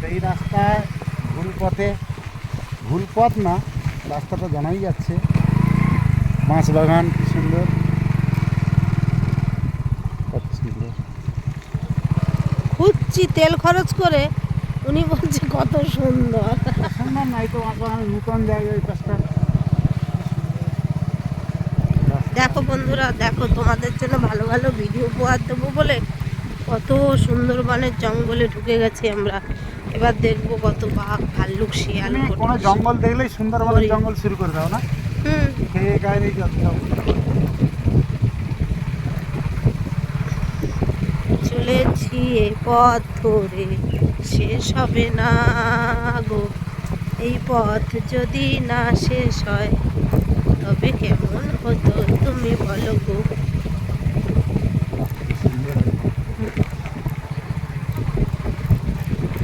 সেই রাস্তায় ভুল পথে ভুল পথ না রাস্তাটা জানাই যাচ্ছে। মাছ বাগান কি সুন্দর। খুঁজছি তেল খরচ করে। উনি বলছে কত সুন্দর। সুন্দর নাই তো মাছ বাগানের নতুন জায়গায় এই পাশটা। দেখো বন্ধুরা দেখো তোমাদের জন্য ভালো ভালো ভিডিও উপহার দেবো বলে কত সুন্দরবনের জঙ্গলে ঢুকে গেছি আমরা। এবার দেখব কত বাঘ ভাল্লুক শিয়াল কোনো জঙ্গল দেখলেই সুন্দরবনের। জঙ্গল শুরু করে দাও না? হুম। খেয়ে গায়ে যত চলেছি এ পথ ধরে শেষ হবে না গো। এই পথ যদি না শেষ হয় তবে কেমন হতো তুমি বলো গো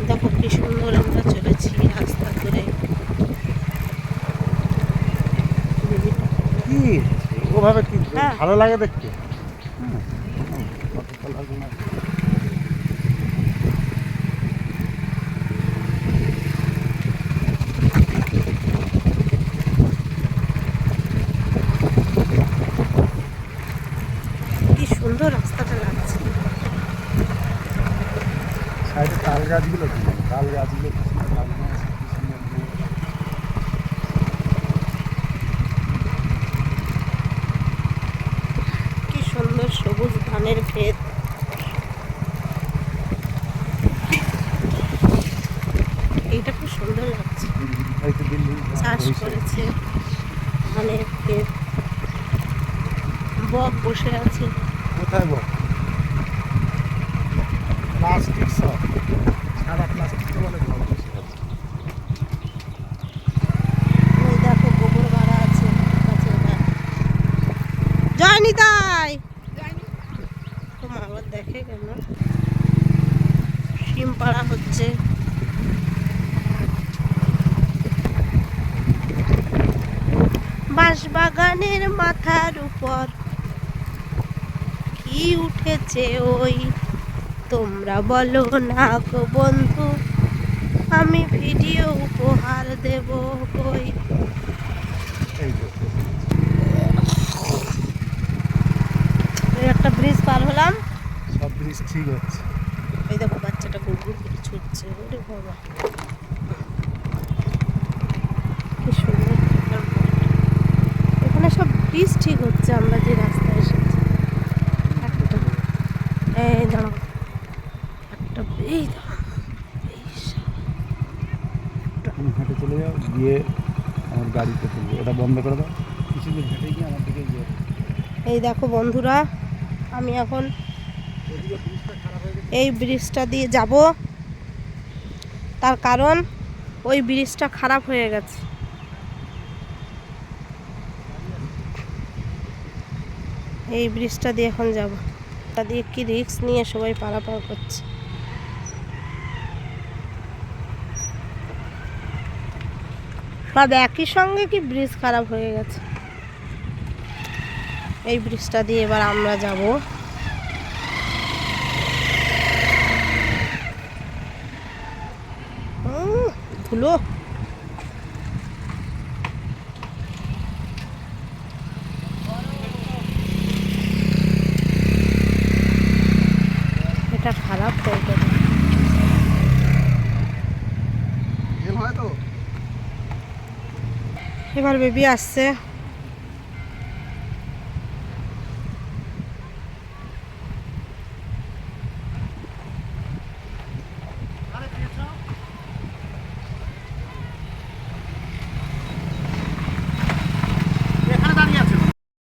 দেখো কি সুন্দর আমরা চলেছি রাস্তা ধরে কি ওভাবে কি হ্যাঁ। ভালো লাগে দেখতে? সুন্দর রাস্তাটা লাগছে। সাইডে তাল গাছগুলো তাল গাছগুলো কি সুন্দর, তাল গাছ, কি সুন্দর ফুল। কি সুন্দর সবুজ ধানের ক্ষেত এইটা খুব সুন্দর লাগছে। চাষ করেছে ধানের ক্ষেত বক বসে আছে। কোথায় বল প্লাস্টিক সব। সারা প্লাস্টিক বলে বসে আছে। ওই দেখো গোবর গাড়া আছে গাছের গায়ে। জয় নিতাই তোমার আবার দেখে পাড়া হচ্ছে। বাঁশবাগানের মাথার উপর কি উঠেছে ওই? তোমরা বলো না গো বন্ধু আমি ভিডিও উপহার দেব কই? একটা ব্রিজ পার হলাম। জিনিস ঠিক হচ্ছে এই দেখো বাচ্চাটা গুড়গুড় করে ছুটছে ওরে বাবা। কি সুন্দর এখানে সব ব্রিজ ঠিক হচ্ছে আমরা যে রাস্তায় এসেছি। একটা এই দাঁড়াও। একটা এই দাঁড়াও। হেঁটে চলে যাও গিয়ে আমার গাড়িতে তুলবে ওটা বন্ধ করে দাও। কিছুদিন হেঁটে গিয়ে আমার দিকে গিয়ে এই দেখো বন্ধুরা আমি এখন এই ব্রিজটা দিয়ে যাব। তার কারণ ওই ব্রিজটা খারাপ হয়ে গেছে। এই ব্রিজটা দিয়ে এখন যাব। তা দিয়ে কি রিস্ক নিয়ে সবাই পারাপার করছে। সব একই সঙ্গে কি ব্রিজ খারাপ হয়ে গেছে? এই ব্রিজটা দিয়ে এবার আমরা যাব। ধুলো এটা খারাপ হয়ে গেল এবার বেবি আসছে।